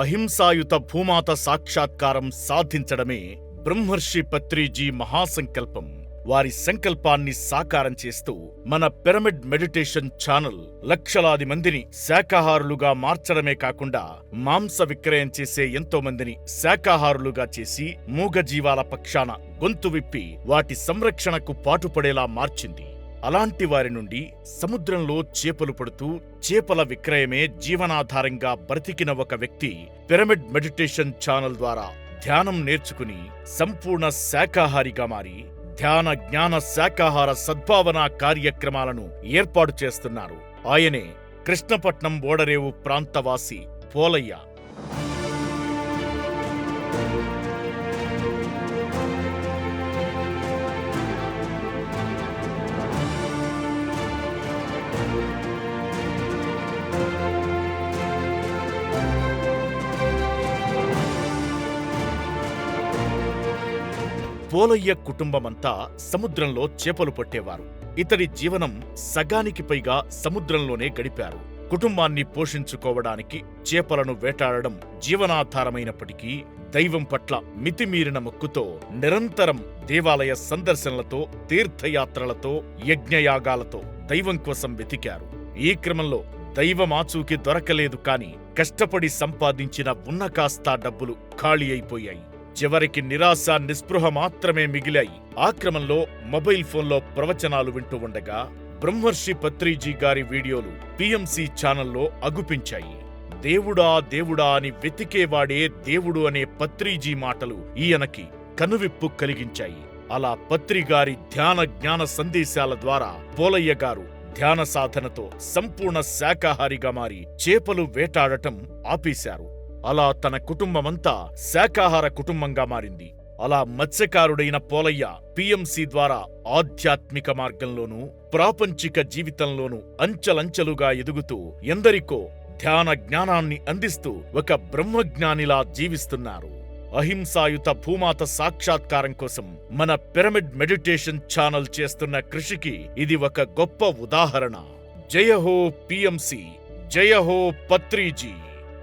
అహింసాయుత భూమాత సాక్షాత్కారం సాధించడమే బ్రహ్మర్షి పత్రిజీ మహాసంకల్పం. వారి సంకల్పాన్ని సాకారం చేస్తూ మన పిరమిడ్ మెడిటేషన్ ఛానల్ లక్షలాది మందిని శాకాహారులుగా మార్చడమే కాకుండా మాంస విక్రయం చేసే ఎంతో మందిని శాకాహారులుగా చేసి మూగజీవాల పక్షాన గొంతు విప్పి వాటి సంరక్షణకు పాటుపడేలా మార్చింది. అలాంటి వారి నుండి సముద్రంలో చేపలు పడుతూ చేపల విక్రయమే జీవనాధారంగా బ్రతికిన ఒక వ్యక్తి పిరమిడ్ మెడిటేషన్ ఛానల్ ద్వారా ధ్యానం నేర్చుకుని సంపూర్ణ శాకాహారిగా మారి ధ్యాన జ్ఞాన శాకాహార సద్భావన కార్యక్రమాలను ఏర్పాటు చేస్తున్నారు. ఆయనే కృష్ణపట్నం ఓడరేవు ప్రాంతవాసి పోలయ్య. పోలయ్య కుటుంబమంతా సముద్రంలో చేపలు పట్టేవారు. ఇతడి జీవనం సగానికి పైగా సముద్రంలోనే గడిపారు. కుటుంబాన్ని పోషించుకోవడానికి చేపలను వేటాడడం జీవనాధారమైనప్పటికీ దైవం పట్ల మితిమీరిన మొక్కుతో నిరంతరం దేవాలయ సందర్శనలతో తీర్థయాత్రలతో యజ్ఞయాగాలతో దైవం కోసం వెతికారు. ఈ క్రమంలో దైవమాచూకి దొరకలేదు కాని కష్టపడి సంపాదించిన ఉన్న కాస్తా డబ్బులు ఖాళీ అయిపోయాయి. చివరికి నిరాశ నిస్పృహ మాత్రమే మిగిలాయి. ఆ క్రమంలో మొబైల్ ఫోన్లో ప్రవచనాలు వింటూ ఉండగా బ్రహ్మర్షి పత్రిజీ గారి వీడియోలు పిఎంసి ఛానల్లో అగుపించాయి. దేవుడా దేవుడా అని వెతికేవాడే దేవుడు అనే పత్రిజీ మాటలు ఈయనకి కనువిప్పు కలిగించాయి. అలా పత్రిగారి ధ్యాన జ్ఞాన సందేశాల ద్వారా పోలయ్య గారు ధ్యాన సాధనతో సంపూర్ణ శాకాహారిగా మారి చేపలు వేటాడటం ఆపేశారు. అలా తన కుటుంబమంతా శాకాహార కుటుంబంగా మారింది. అలా మత్స్యకారుడైన పోలయ్య పిఎంసి ద్వారా ఆధ్యాత్మిక మార్గంలోనూ ప్రాపంచిక జీవితంలోనూ అంచెలంచెలుగా ఎదుగుతూ ఎందరికో ధ్యాన జ్ఞానాన్ని అందిస్తూ ఒక బ్రహ్మజ్ఞానిలా జీవిస్తున్నారు. అహింసాయుత భూమాత సాక్షాత్కారం కోసం మన పిరమిడ్ మెడిటేషన్ ఛానల్ చేస్తున్న కృషికి ఇది ఒక గొప్ప ఉదాహరణ. జయహో పిఎంసి జయహో పత్రీజీ పత్రిజీ.